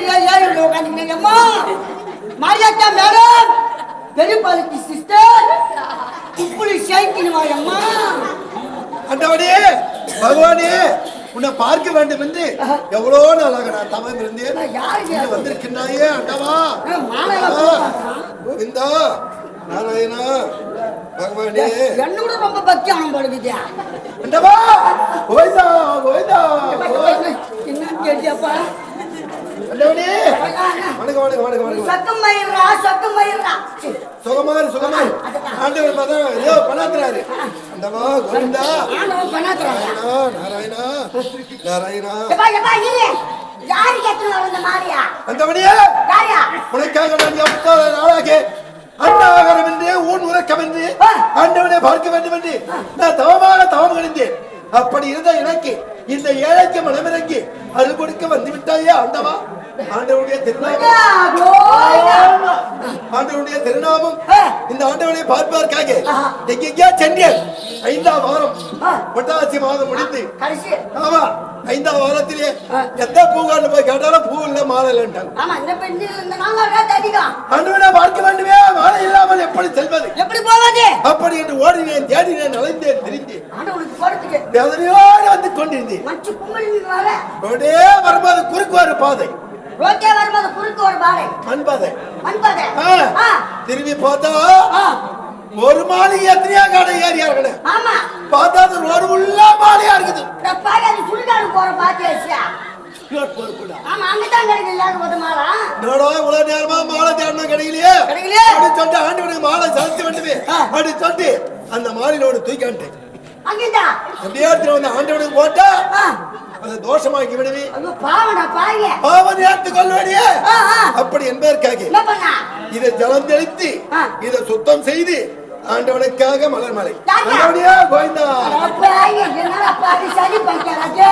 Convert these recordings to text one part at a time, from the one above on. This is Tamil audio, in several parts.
கோயிலுக்கு ஏழு உட்காந்துக்கிறீங்க அம்மா மாரியாத்தா மேடம் பெரியப்பாளுக்கு சிஸ்டர் உப்புளி சேர்க்கணுமா அம்மா ஆண்டவனே பகவானே உன்னை பார்க்க வேண்டும் என்று எவ்வளோ நாளாக நான் தவம் இருந்தேன். வந்திருக்கின்றாயே ஆ, கோவிந்தா நாராயணா பகவானே. என்னோட ரொம்ப பக்தியானம் படுக்குது ஆண்டவா கோவிந்தா கோவிந்தா. கோவிந்தா. என்ன கேட்டியப்பா? ஆண்டவனே வணக்கம் வணக்கம் வணக்கம் வணக்கம். சத்தம் சத்தம் சுகமாரு சுகமாரு. ஆண்டவர் பார்த்தா ஏதோ கோவிந்தா நாராயணா நாராயணா யாரு கேட்டு வந்த மாரியா? அந்தவடியே யாரியா? உனக்காக நான் எவ்வளவு நாளாக அன்னாகரம் என்று ஊன் உறக்கம் என்று ஆண்டவனை பார்க்க வேண்டும் என்று நான் தவமாக தவம் அப்படி இருந்த எனக்கு இந்த ஏழைக்கு மனமிறங்கி அருள் கொடுக்க வந்து விட்டாயே ஆண்டவா. ஆண்டவனுடைய திருநாமம். ஆண்டவனுடைய திருநாமம். இந்த ஆண்டவனை பார்ப்பதற்காக எங்கெங்கேயா சென்றேன் ஐந்தாம் வாரம் பொட்டாசி மாதம் முடிந்து ஆமா ஐந்தாம் வாரத்திலே எந்த பூங்காண்டு போய் கேட்டாலும் பூ இல்ல மாலை ஆண்டவனை பார்க்க வேண்டுமே மாலை இல்லாமல் எப்படி செல்வது? எப்படி போவது? அப்படி என்று ஓடினேன் தேடினேன் அலைந்தேன் திரிந்தேன். வேதனையோடு வந்து கொண்டிருந்தேன். வரும்போது குறுக்கு ஒரு பாதை. ரோட்டே வரும்போது குறுக்கு ஒரு பாதை மண்பாதை. ஆ, ஆ, திரும்பி பார்த்தா ஒரு மாளிகை எத்தனையா கடை ஏறியா இருக்கணும் ஆமா. பார்த்தா அது ரோடு உள்ள மாலையா இருக்குது. அது சுடுகாடு போற பாத்தியாச்சியா ரோட் போறக்குள்ள. ஆமா அங்கதான் கிடைக்குது எல்லாரும் போது மாலா. என்னடா இவ்வளவு நேரமா மாலை தேடணும் கிடைக்கலையே? கிடைக்கலையே? அப்படி சொல்லிட்டு ஆண்டவனுக்கு மாலை செலுத்த வேண்டுமே அப்படி சொல்லிட்டு அந்த மாலையிலோடு தூக்கிட்டு அங்கதான் அப்படியே ஆண்டவனுக்கு போட்டா அது தோஷமாக்கி விடுவி ஐயோ பாவடா பாய பாவம் ஏற்று கொள்வடியே. அப்படி என்பதற்காக இதை ஜலம் தெளித்து. இதை சுத்தம் செய்து ஆண்டவனுக்காக மலர் மலை தாத்தா. ஆண்டவனையா கோவிந்தா என்னடா பாய், சரி பண்ணிட்டாராச்சே?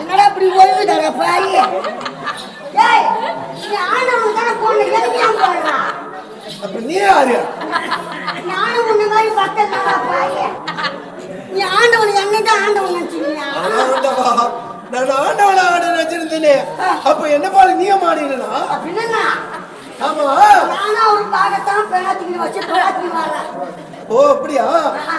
என்னடா இப்படி ஒழுகுதாடா பாய்? ஏய், நீ ஆண்டவனுக்கு தானே போடணும், எதுக்கு ஏன் போடுறா? அப்ப நீ யாரு நானும் உன்னை மாதிரி பக்தன்தாடா பாய். நீ ஆண்டவன் என்னதான் ஆண்டவன் நினைச்சுக்கிறியா? ஆண்டவா நான் ஆண்டவன ஆட நினைச்சிருந்தேனே. அப்ப என்ன பாரு நீ மாடினா அப்படின்னா, ஆமா. நானா ஒரு பாகத்தான் பிரார்த்திக்கிட்டு வச்சு வரேன். ஓ அப்படியா?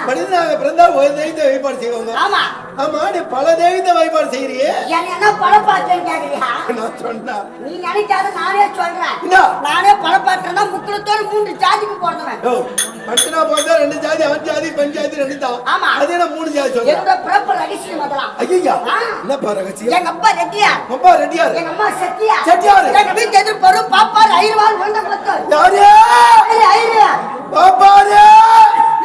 மனிதனாக பிறந்தா ஒரு தெய்வத்தை வழிபாடு செய்வாங்க ஆமா. ஆமா நீ பல தெய்வத்தை வழிபாடு செய்யறியே என்னை என்ன பழப்பாற்றேன்னு கேக்குறியா? நான் சொன்னா. நீ நினைக்காத நானே சொல்றேன். என்ன? நானே பழப்பாற்றேன்னா முக்குளத்தோடு மூன்று ஜாதிக்கு ஓ மனுஷனா போதா ரெண்டு ஜாதி ஆண் ஜாதி பெண் ஜாதி ரெண்டு தான் ஆமா. அது என்ன மூணு ஜாதி சொல்ற? என்னோட பிறப்பு ரகசியம் அதெல்லாம். ஐயா. என்ன பாரு ரகசியம்? எங்க அப்பா ரெட்டியா ரொம்ப ரெடியாரு எங்க அம்மா சத்தியா செட்டியாரு. எங்க வீட்டு எதிர்ப்பு பாப்பாரு ஐரவால் வந்த குளத்தோர் யாரு? ஐயா, ஐயா. பாப்பாரு?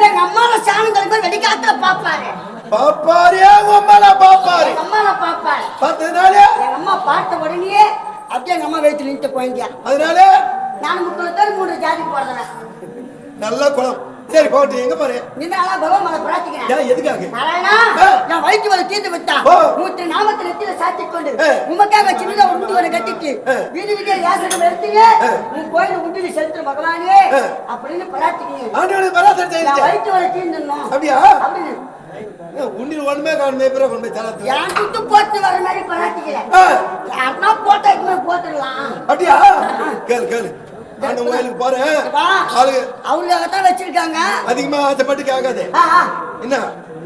எங்க அம்மாவை சாணங்களுக்கு வெடிக்காத்த பாப்பாரு. பாப்பாரு? உம்மல பாப்பாரு. அம்மாவை பாப்பாரு. பார்த்ததுனால? எங்க அம்மா பார்த்த உடனே அப்படியே எங்க அம்மா வயிற்று நின்று குழந்தையா அதனால? நான் முக்குளத்தோடு மூன்று ஜாதி போடுறேன் நல்ல குளம். சரி போட்டு எங்க பாரு நின்னாலா பகவான் பிரார்த்திக்கிறேன் ஏன் எதுக்காக? நாராயணா. நான் வயிற்று வரை தீர்த்து விட்டான் ஓ. மூன்று நாமத்தை நெத்தியில சாத்தி கொண்டு. உமக்காக சின்னதா ஒரு முடி வரை கட்டிட்டு. வீதி வீதியா யாசகம் எடுத்தீங்க. உன் கோயில் உண்டிலி செலுத்துற பகவானே. அப்படின்னு பிரார்த்திக்கிறேன் ஆண்டவனுக்கு பராசரி நான் செய்து வயிற்று வரை தீர்ந்துடணும். அப்படியா? அப்படின்னு. உன்னில் ஒண்ணுமே காணுமே பிற கொண்டு தரத்து என் துட்டு போட்டு வர மாதிரி பிரார்த்திக்கிறேன். யாருன்னா போட்டா போட்டுடலாம். அப்படியா? கேளு கேளு. ஆண்ட கோயிலுக்கு போறேன். ஆளுங்க. அவங்களுக்காகத்தான் வச்சிருக்காங்க. அதிகமா ஆசைப்பட்டு கேட்காது. என்ன?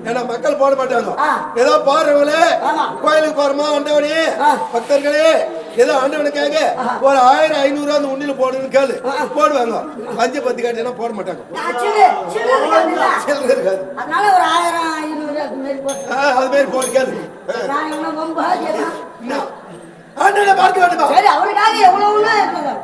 ஏன்னா மக்கள் போட மாட்டாங்க. ஏதோ பாடுறவங்களே. கோயிலுக்கு போறோமா ஆண்டவனே. பக்தர்களே ஏதோ ஆண்டவனுக்காக ஒரு ஆயிரம் ஐநூறு அந்த உண்டில போடுன்னு கேளு. போடுவாங்க. அஞ்சு பத்து காட்டினா போட மாட்டாங்க. நான் சில்லு சில்லறை இருக்காது. அது மாதிரி போட்டு. கேளு. ஆ. நான் என்ன ரொம்ப ஆசைதான். என்ன? ஆண்டவனை பார்க்க வேண்டுமா சரி அவருக்காக.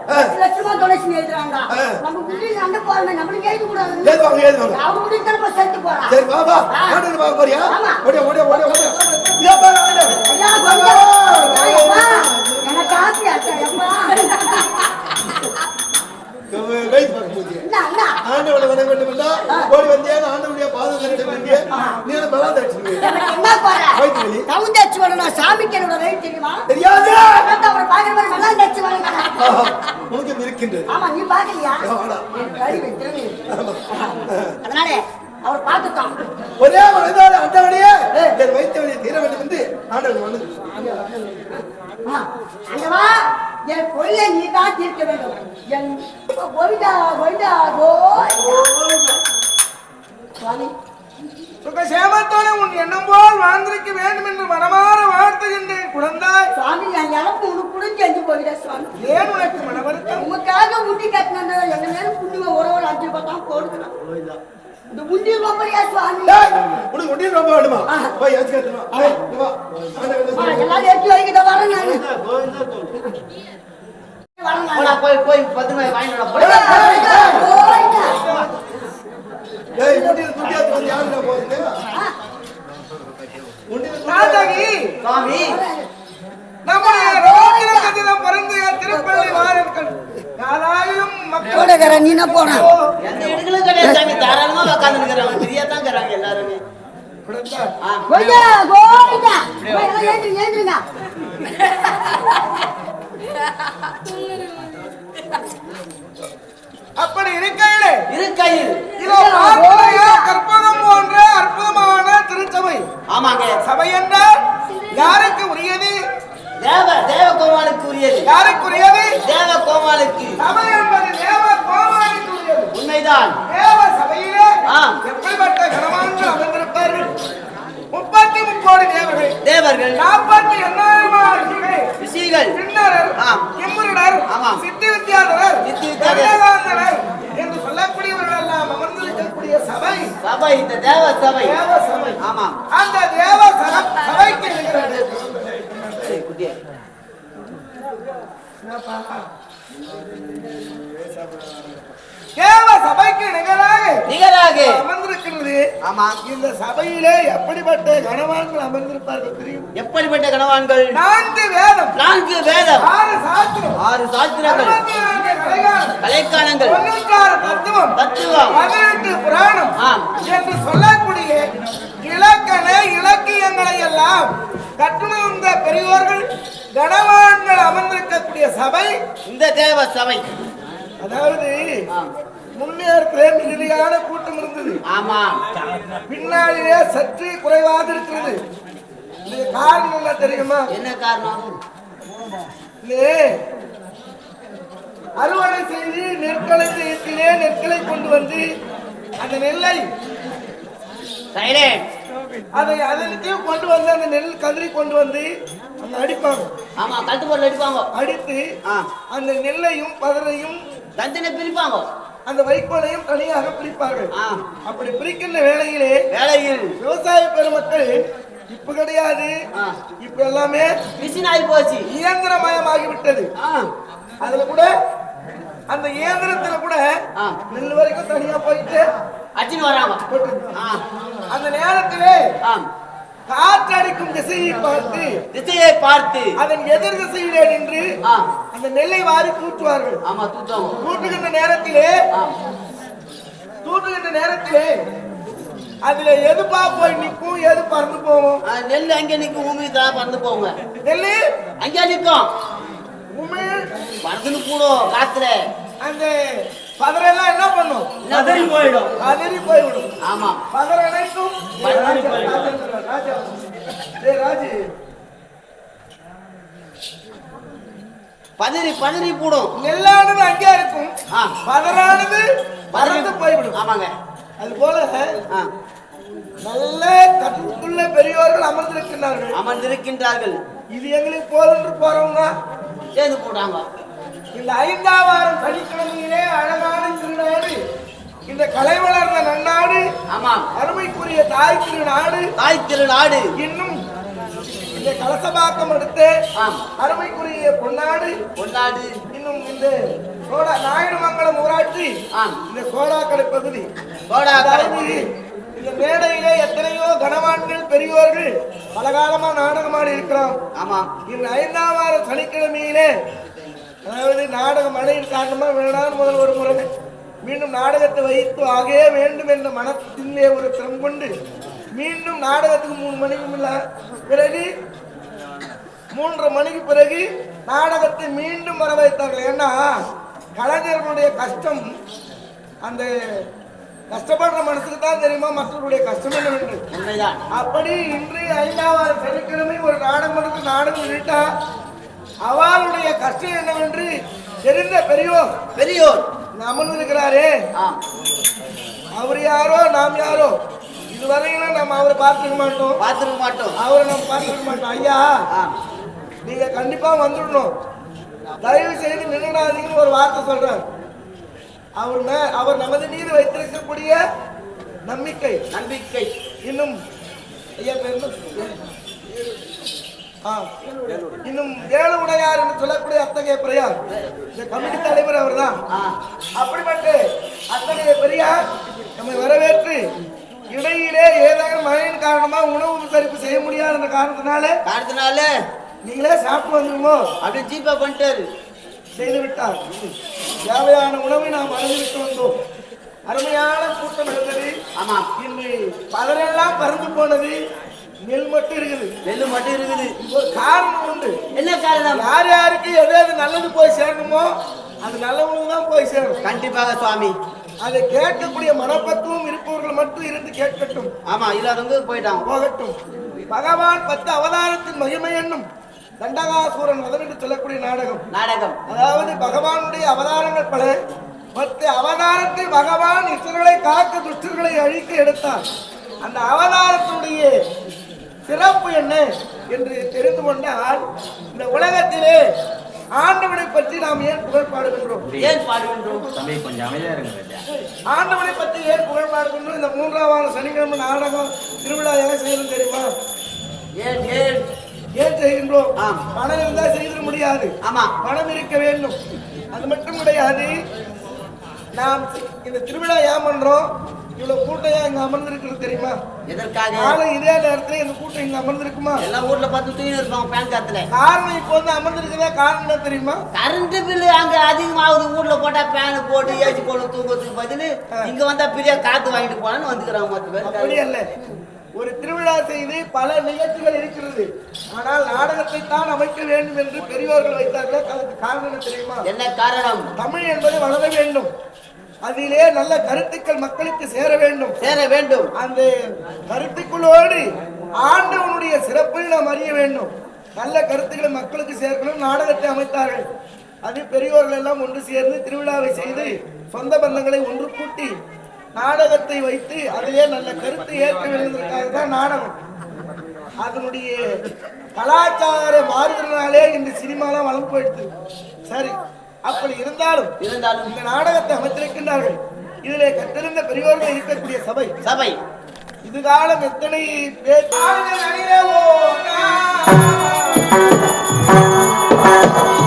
லட்ச லட்சமா டொனேஷன் எழுதுறாங்க. நம்ம உள்ளி சண்டை போறோம் நம்மளுக்கு எழுத கூடாது ஏதுவாங்க ஏதுவாங்க அவர் முடிஞ்ச நம்ம செத்து போறான் சரி வா வா ஆ. ஆண்டவனை பார்க்க போறியா ஆமா. ஓடியா ஓடியா ஓடியா ஓடியா இதோ பாரு ஆண்டவன். ஐயா, கொஞ்சம். வா. ஐயா, அம்மா, வைத்து பார்க்க போச்சு. ஆண்டவனை வணங்க வேண்டும் என்றா ஓடி வந்தேன் ஆண்டவனுடைய பாதம் வேண்டிய நீ பலா கவுந்தாச்சு வரணும் சாமிக்கு என்னோட ரேட் தெரியுமா? தெரியாது. அவரை பாக்குற மாதிரி நல்லா தச்சு வரணும் உனக்கு இருக்கின்றது. ஆமா நீ பாக்கலையா. அதனால அவர் பார்த்துட்டோம் ஒரே மனிதான ஆண்டவனையே என் வைத்த வழியை தீர வேண்டும் என்று ஆண்டவன் வந்து அங்கவா என் பொருளை நீ தான் தீர்க்க வேண்டும். என் கோவிந்தா கோவிந்தா சுவாமி. சுகசேமத்தோடு உன் எண்ணம் போல் வாழ்ந்திருக்க வேண்டும் என்று மனமாற வாழ்த்துகின்றேன் குழந்தாய். சுவாமி என் இழப்பு உனக்கு கூட செஞ்சு போகிறேன் சுவாமி. ஏன் உனக்கு மனவருத்தம்? உங்களுக்காக உண்டி கட்டினா எங்க நேரம் புண்ணிய ஒரு அஞ்சு தான் கொடுக்கணும் இந்த உண்டி ரொம்பலையா சுவாமி? உனக்கு ஒன்றிய ரொம்ப வேணுமா? போய் ஏச்சு கட்டணுமா எல்லாரும் எடுத்து வைக்கிட்ட வரேன் நானு. போய் போய் பத்து உண்டியல்? உண்டியல் சுவாமி நம்முடைய ரோகிண கதிரம் பிறந்த திருப்பள்ளி வாரர்கள் யாராயும் மக்கள் கோடகர நீ என்ன போன எந்த இடங்களும் கிடையாது சாமி. தாராளமா உட்கார்ந்து இருக்கிறாங்க தான் எல்லாருமே. கோவிந்தா. கோவிந்தா ஏந்துங்க அப்படி இருக்கையிலே இருக்கையில். இதோ கற்பகம் போன்ற அற்புதமான திருச்சபை. ஆமாங்க. சபை என்றால் யாருக்கு உரியது? தேவ தேவ கோமாளுக்கு உரியது யாருக்குரியது? தேவ கோமாளுக்கு சபை என்பது தேவ உரியது உண்மைதான். தேவ சபையிலே. எப்படிப்பட்ட கனவான்கள் அமர்ந்திருப்பார்கள் முப்பத்தி முக்கோடி தேவர்கள். தேவர்கள். நாற்பத்தி எண்ணாயிரம் ரிஷிகள். பின்னரர். கிம்புருடர். சித்தி வித்யாதரர் சித்தி. கண்ணகாந்தரர் என்று சொல்லக்கூடியவர்கள் எல்லாம் அமர்ந்திருக்கக்கூடிய சபை. சபை இந்த தேவ சபை. தேவ சபை. ஆமா. அந்த தேவ சப- என்னப்பா தேவ சபைக்கு நிகராக நிகராக அமர்ந்திருக்கிறது. ஆமா. இந்த சபையிலே எப்படிப்பட்ட கனவான்கள் அமர்ந்திருப்பார்கள் தெரியும்? எப்படிப்பட்ட கணவான்கள் நான்கு வேதம். நான்கு வேதம். ஆறு சாஸ்திரம். ஆறு சாஸ்திரங்கள். கலைக்காலங்கள். தொண்ணூற்றாறு தத்துவம். தத்துவம். பதினெட்டு புராணம். என்று சொல்லக்கூடிய இலக்கண இலக்கியங்களை எல்லாம் கற்றுணர்ந்த பெரியோர்கள் கனவான்கள் அமர்ந்திருக்கக்கூடிய சபை இந்த தேவ சபை. அதாவது. முன்னேறத்திலே மிகுதியான கூட்டம் இருந்தது. ஆமா. பின்னாடியே சற்று குறைவாக இருக்கிறது. இது காரணம் என்ன தெரியுமா? என்ன காரணம்? அறுவடை செய்து நெற்களை செய்திலே நெற்களை கொண்டு வந்து அந்த நெல்லை அதை அதற்கு கொண்டு வந்து அந்த நெல் கதிரி கொண்டு வந்து அந்த அடிப்பாங்க. ஆமா பொருள் அடிப்பாங்க. அடித்து அந்த நெல்லையும் பதரையும் தந்தினை பிரிப்பாங்க. அந்த வைக்கோலையும் தனியாக பிரிப்பார்கள் அப்படி பிரிக்கின்ற வேளையிலே வேலையில் விவசாய பெருமக்கள் இப்ப கிடையாது. இப்ப எல்லாமே மிஷின் ஆகி போச்சு. இயந்திரமயமாகி விட்டது அதுல கூட அந்த இயந்திரத்துல கூட நெல் வரைக்கும் தனியா போயிட்டு அடிச்சுன்னு வராங்க. அந்த நேரத்திலே காற்றடிக்கும் திசையை பார்த்து திசையை பார்த்து அதன் எதிர் திசையிலே நின்று அந்த நெல்லை வாரி தூற்றுவார்கள். ஆமா தூத்தவங்க தூற்றுகின்ற நேரத்திலே தூற்றுகின்ற நேரத்திலே அதுல எது பா போய் நிற்கும் எது பறந்து போகும்? நெல் அங்கே நிற்கும் பூமி தான் பறந்து போங்க நெல்லு? அங்கே நிற்கும். உமிழ் பறந்துன்னு கூடும் காத்துல. அந்த பதரெல்லாம் என்ன பண்ணும்? நகரி போயிடும். அதறி போய்விடும். ஆமா. பதர் அனைத்தும் பதறி ராஜா. ராஜா, பதறி பதறி கூடும் நெல்லானது அங்கே இருக்கும். பதறானது பறந்து போய்விடும். ஆமாங்க. அது போல நல்ல கற்றுக்குள்ள பெரியோர்கள் அமர்ந்திருக்கிறார்கள் அமர்ந்திருக்கின்றார்கள். இது எங்களுக்கு போலன்று போறவங்க. சேர்ந்து போட்டாங்க இந்த ஐந்தாம் வாரம் சனிக்கிழமையிலே அழகான திருநாடு. இந்த கலை வளர்ந்த நன்னாடு ஆமாம் அருமைக்குரிய தாய் திருநாடு. தாய் திருநாடு. இன்னும் இந்த கலசபாக்கம் அடுத்து ஆம். அருமைக்குரிய பொன்னாடு. பொன்னாடு. இன்னும் இந்த சோடா நாயுடுமங்கலம் ஊராட்சி. ஆம். இந்த சோடாக்கடை பகுதி. கோடா அதாவது இந்த மேடையிலே எத்தனையோ கனவான்கள் பெரியோர்கள் பல காலமா நாடகமாடி இருக்கிறோம். ஆமாம் இந்த ஐந்தாம் வார சனிக்கிழமையிலே அதாவது நாடக மழையின் காரணமா வேணாம் முதல் ஒரு முறை மீண்டும் நாடகத்தை வைத்து ஆகவே வேண்டும் என்ற மனத்திலே ஒரு திறம் கொண்டு மீண்டும் நாடகத்துக்கு மூணு மணிக்கு இல்ல. பிறகு மூன்றரை மணிக்கு பிறகு நாடகத்தை மீண்டும் வர வைத்தார்கள். ஏன்னா கலைஞர்களுடைய கஷ்டம் அந்த கஷ்டப்படுற மனசுக்கு தான் தெரியுமா? மற்றவருடைய கஷ்டம் என்னவென்று? அப்படி இன்று ஐந்தாவது சனிக்கிழமை ஒரு நாடகம் நாடகம் விட்டா அவளுடைய கஷ்டம் என்னவென்று தெரிந்த பெரியோர். பெரியோர். அமர்ந்திருக்கிறாரே ஆ. அவர் யாரோ நாம் யாரோ? இதுவரையிலும் நம்ம அவரை பார்த்துக்க மாட்டோம். பார்த்துருக்க மாட்டோம். அவரை நம்ம பார்த்துக்க மாட்டோம். ஐயா நீங்க கண்டிப்பா வந்துடணும். தயவு செய்து நின்றுடாதீங்கன்னு ஒரு வார்த்தை சொல்றேன். அவர் அவர் நமது மீது வைத்திருக்கக்கூடிய நம்பிக்கை. நம்பிக்கை. இன்னும் ஐயா பேர். இன்னும் ஏழு உடையார் என்று சொல்லக்கூடிய அத்தகைய பெரியார். இந்த கமிட்டி தலைவர் அவர்தான். ஆ. அப்படிப்பட்ட அத்தகைய பெரியார் நம்மை வரவேற்று இடையிலே ஏதாவது மழையின் காரணமா உணவு உபசரிப்பு செய்ய முடியாத என்ற காரணத்தினால காரணத்தினால? நீங்களே சாப்பிட்டு வந்துருமோ அப்படியே ஜீப்பா பண்ணிட்டாரு. செய்து விட்டார். தேவையான உணவை நாம் அருந்திவிட்டு வந்தோம். அருமையான கூட்டம் இருந்தது. ஆமா இன்று பலரெல்லாம் பறந்து போனது. நெல் மட்டும் இருக்குது. நெல்லு மட்டும் இருக்குது. ஒரு காரணம் உண்டு. என்ன காரணம்? யார் யாருக்கு எது எது நல்லது போய் சேரணுமோ அது நல்லவங்களுக்கு தான் போய் சேரும் கண்டிப்பாக சுவாமி. அதை கேட்கக்கூடிய மனப்பக்குவம் இருப்பவர்கள் மட்டும் இருந்து கேட்கட்டும். ஆமா இல்லாதவங்க போயிட்டாங்க. போகட்டும். பகவான் பத்து அவதாரத்தின் மகிமை என்னும் தண்டகாசூரன் வதம் என்று சொல்லக்கூடிய நாடகம். நாடகம். அதாவது பகவானுடைய அவதாரங்கள் பல. பத்து அவதாரத்தில் பகவான் இஷ்டர்களை காக்க துஷ்டர்களை அழிக்க எடுத்தார். அந்த அவதாரத்தினுடைய சிறப்பு என்ன என்று தெரிந்து கொண்டால் இந்த உலகத்திலே ஆண்டவனை பற்றி நாம் ஏன் புகழ் பாடுகின்றோம்? ஏன் பாடுகின்றோம்? தம்பி கொஞ்சம் அமைதியா இருங்க ஆண்டவனை பற்றி ஏன் புகழ் பாடுகின்றோம்? இந்த மூன்றாம் வாரம் சனிக்கிழமை நாடகம் திருவிழா ஏன் செய்யணும் தெரியுமா? ஏன் ஏன்? ஏன் செய்கின்றோம். பணம் இருந்தால் செய்திட முடியாது. ஆமா. பணம் இருக்க வேண்டும். அது மட்டும் கிடையாது. நாம் இந்த திருவிழா ஏன் பண்றோம்? இவ்வளவு கூட்டம் இங்க அமர்ந்திருக்கிறது தெரியுமா? எதற்காக? நாளை இதே நேரத்துல இந்த கூட்டம் இங்க அமர்ந்திருக்குமா? எல்லா ஊர்ல பார்த்து தூங்கி இருப்பாங்க பேன் காத்துல. காரணம் இப்போ வந்து அமர்ந்திருக்கிறதா காரணம் என்ன தெரியுமா? கரண்ட் பில்லு அங்க அதிகமாகுது ஊர்ல போட்டா பேன் போட்டு ஏசி போட்டு தூங்குறதுக்கு பதிலு. இங்க வந்தா பெரிய காத்து வாங்கிட்டு போனான்னு வந்துக்கிறாங்க மொத்த அப்படி பேர் அல்ல. ஒரு திருவிழா செய்து பல நிகழ்ச்சிகள் இருக்கிறது. ஆனால் நாடகத்தை தான் அமைக்க வேண்டும் என்று பெரியோர்கள் வைத்தார்கள்? அதுக்கு காரணம் என்ன தெரியுமா? என்ன காரணம்? தமிழ் என்பது வளர வேண்டும். அதிலே நல்ல கருத்துக்கள் மக்களுக்கு சேர வேண்டும். சேர வேண்டும். அந்த கருத்துக்களோடு ஆண்டவனுடைய சிறப்பை நாம் அறிய வேண்டும். நல்ல கருத்துக்களை மக்களுக்கு சேர்க்கணும் நாடகத்தை அமைத்தார்கள். அது பெரியோர்கள் எல்லாம் ஒன்று சேர்ந்து திருவிழாவை செய்து சொந்த பந்தங்களை ஒன்று கூட்டி நாடகத்தை வைத்து அதிலே நல்ல கருத்தை ஏற்க வேண்டுவதற்காக தான் நாடகம். அதனுடைய கலாச்சாரம் மாறுகிறதுனாலே இந்த சினிமாலாம் வளர்ந்து போயிடுது. சரி அப்படி இருந்தாலும் இருந்தாலும் இந்த நாடகத்தை அமைத்திருக்கின்றார்கள். இதிலே கற்றிருந்த பெரியோர்கள் இருக்கக்கூடிய சபை. சபை. இது காலம் எத்தனை பேர்? இவர்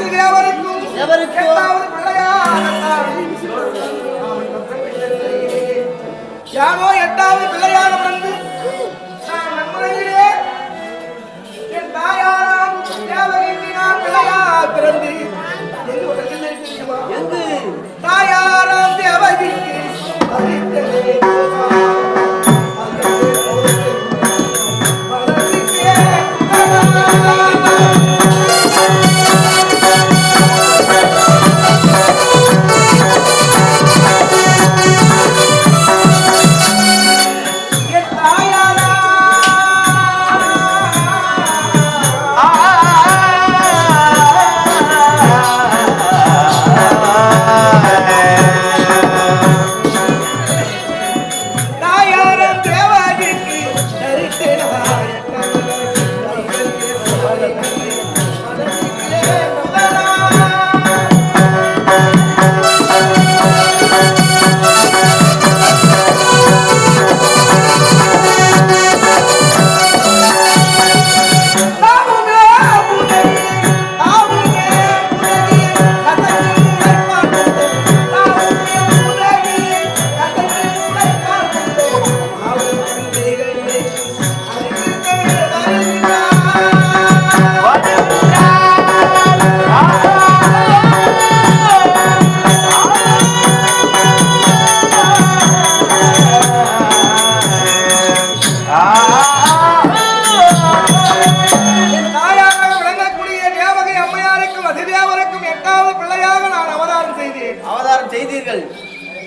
பசுதேவருக்கும் எவருக்கும்? யாரோ எட்டாவது பிள்ளையாக வந்து நான் நன்முறையிலே என் தாயாராம் தேவகைக்கு நான் பிள்ளையாக பிறந்து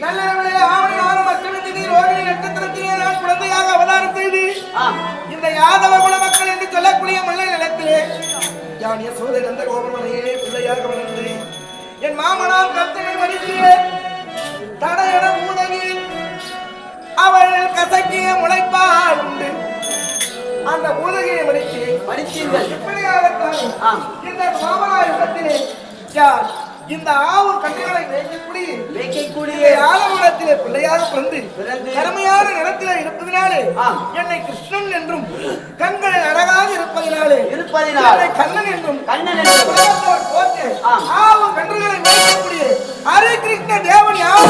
நல்ல வேளையிலே ஆவணி மாதம் அஷ்டமி திதி ரோகிணி நட்சத்திரத்திலே நான் குழந்தையாக அவதாரம் செய்து இந்த யாதவ குல மக்கள் என்று சொல்லக்கூடிய மல்ல நிலத்திலே யான் யசோதை நந்த கோபமனையே பிள்ளையாக வளர்ந்து என் மாமனார் கத்தனை மடித்தியே தடையட மூதகி அவள் கசக்கிய முளைப்பால் உண்டு. அந்த மூதகியை மடித்து படித்தீர்கள் இப்படியாகத்தான் இந்த மாமனாயுகத்திலே யார் இந்த ஆவு கண்ணுகளை மேய்க்கக்கூடிய மேய்க்கக்கூடிய ஆலமரத்திலே பிள்ளையாக பிறந்து கருமையான நிலத்திலே இருப்பதினாலே. என்னை கிருஷ்ணன் என்றும் கண்கள் அழகாக இருப்பதினாலே இருப்பதினால் கண்ணன் என்றும் கண்ணன் என்றும் ஆம். ஆவு கன்றுகளை மேய்க்கக்கூடிய ஹரி கிருஷ்ண தேவன் யார்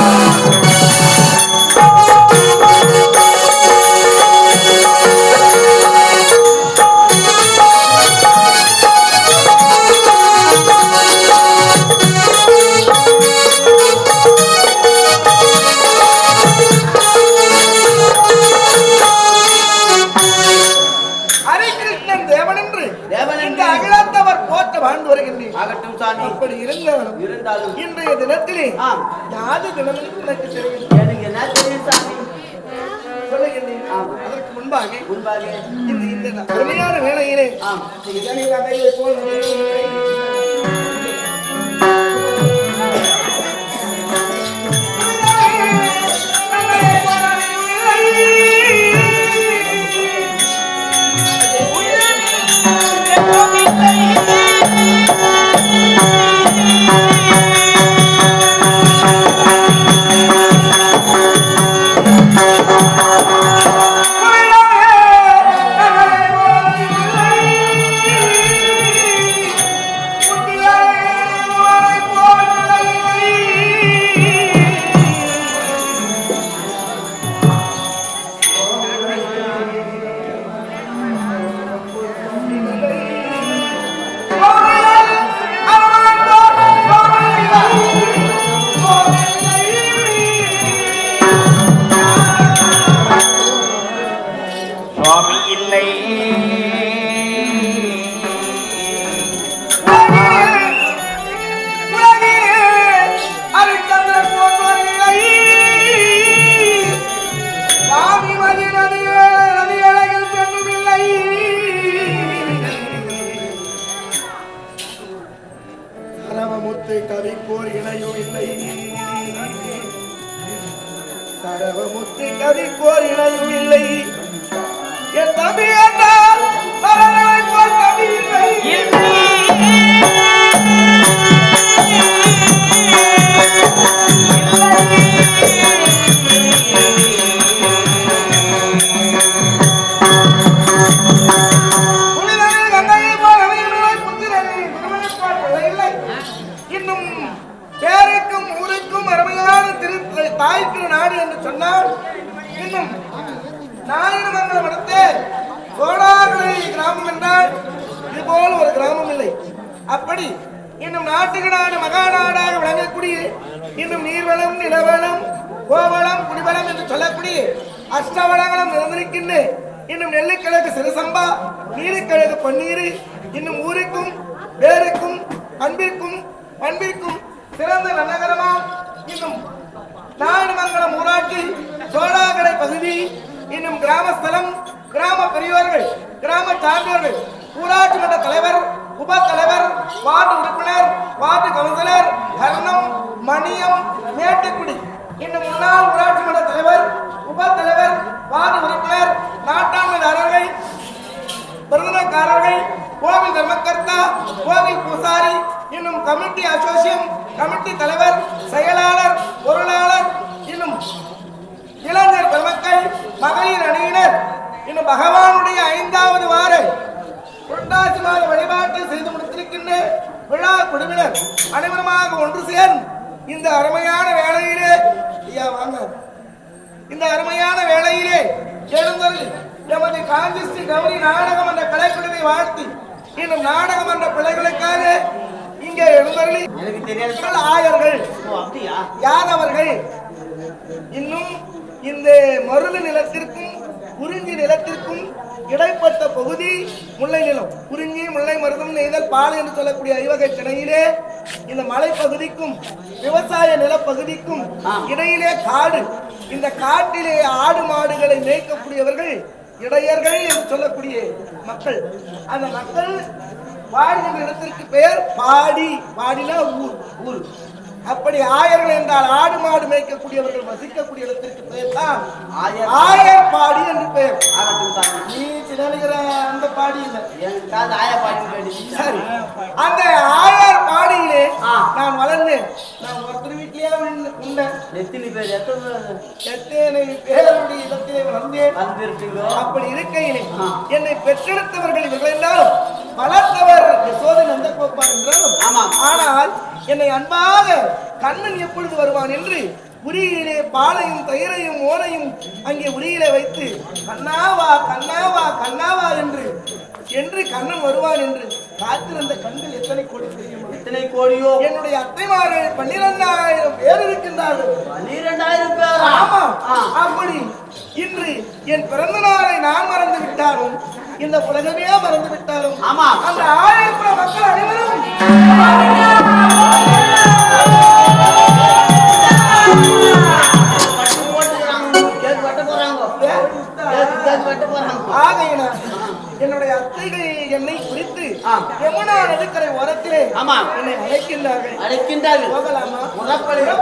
என்று எனக்கு தெரியும் எனக்கு என்ன தெரியும் சாமி சொல்லுகின்றேன் அதற்கு முன்பாக முன்பாக இந்த இந்த அருமையான வேளையிலே ஆம் போல் என் தம்பி நாடுமங்கலம் சோழாகடை பகுதி இன்னும் கிராமஸ்தலம் கிராம பெரியோர்கள் கிராம சான்றோர்கள் ஊராட்சி மன்ற தலைவர் உப தலைவர் வார்டு உறுப்பினர் வார்டு கவுன்சிலர் கர்ணம் மணியம் மேட்டுக்குடி இன்னும் முன்னாள் ஊராட்சி மன்ற தலைவர் உப தலைவர் வார்டு உறுப்பினர் நாட்டாண்மைதாரர்கள் பிரதமக்காரர்கள் கோவில் தர்மகர்த்தா கோவில் பூசாரி இன்னும் கமிட்டி அசோசியம் கமிட்டி தலைவர் செயலாளர் பொருளாளர் இன்னும் இளைஞர் பெருமக்கள் மகளிர் அணியினர் இன்னும் பகவானுடைய ஐந்தாவது வார புரட்டாசி மாத வழிபாட்டை செய்து முடித்திருக்கின்ற விழா குழுவினர் அனைவருமாக ஒன்று சேர்ந்து இந்த அருமையான வேளையிலே ஐயா வாங்க. இந்த அருமையான வேளையிலே எழுந்தருள் எமது காஞ்சி ஸ்ரீ கௌரி நாடகம் என்ற கலைக்குழுவை வாழ்த்தி இன்னும் நாடகம் என்ற பிள்ளைகளுக்காக இங்கே மக்கள் ஆயர்கள் யாதவர்கள் இன்னும் இந்த மருள நிலத்திற்கும் குறிஞ்சி நிலத்திற்கும் இடைப்பட்ட பகுதி முல்லை நிலம். குறிஞ்சி முல்லை மருதம் நெய்தல் பால் என்று சொல்லக்கூடிய ஐவகை கிணையிலே இந்த மலைப்பகுதிக்கும் விவசாய நிலப்பகுதிக்கும் இடையிலே காடு. இந்த காட்டிலே ஆடு மாடுகளை மேய்க்கக்கூடியவர்கள் இடையர்கள் என்று சொல்லக்கூடிய மக்கள். அந்த மக்கள் வாழ்கின்ற இடத்திற்கு பெயர் பாடி பாடினா ஊர் ஊர். அப்படி ஆயர்கள் என்றால் ஆடு மாடு மேய்க்கக்கூடியவர்கள் வசிக்கக்கூடிய இடத்திற்கு பெயர் தான் ஆயர். ஆயர் பாடி என்று பெயர். நீ சிதறுகிற அந்த பாடி இல்லை. எனக்கு காது ஆயா பாட்டு போயிடுச்சு சரி. அந்த ஆயர் பாடியிலே. நான் வளர்ந்தேன். நான் ஒருத்தர் வீட்டிலேயே உண்ட- உண்டேன். எத்தனை பேர்? எத்தனை பேருடைய இடத்திலே வளர்ந்தேன் வந்திருப்பீங்களோ? அப்படி இருக்கையிலே. என்னை பெற்றெடுத்தவர்கள் இவர்கள் என்றாலும் வளர்த்தவர் யசோதை நந்தகோபால் என்றாலும் ஆமாம். ஆனால் என்னை அன்பாக கண்ணன் எப்பொழுது வருவான் என்று உரியிலே பாலையும் தயிரையும் ஓரையும் அங்கே உரியிலே வைத்து கண்ணாவா கண்ணாவா கண்ணாவா என்று என்று கண்ணன் வருவான் என்று காத்திருந்த கண்கள் எத்தனை கோடி தெரியுமா? எத்தனை கோடியோ? என்னுடைய அத்தைமார்கள் பன்னிரெண்டாயிரம் பேர் இருக்கின்றார்கள். பன்னிரெண்டாயிரம் பேரா? ஆமா. அப்படி இன்று என் பிறந்த நாளை நான் மறந்து விட்டாலும் இந்த உலகமே மறந்து விட்டாலும் ஆமா. அந்த ஆயிரப்புற மக்கள் அனைவரும் ஆகையினால் என்னுடைய அத்தைகள் என்னை குறித்து. யமுனா நதிக்கரை ஓரத்திலே ஆமா என்னை அழைக்கின்றார்கள் அழைக்கின்றார்கள் போகலாமா புறப்படுங்கள்.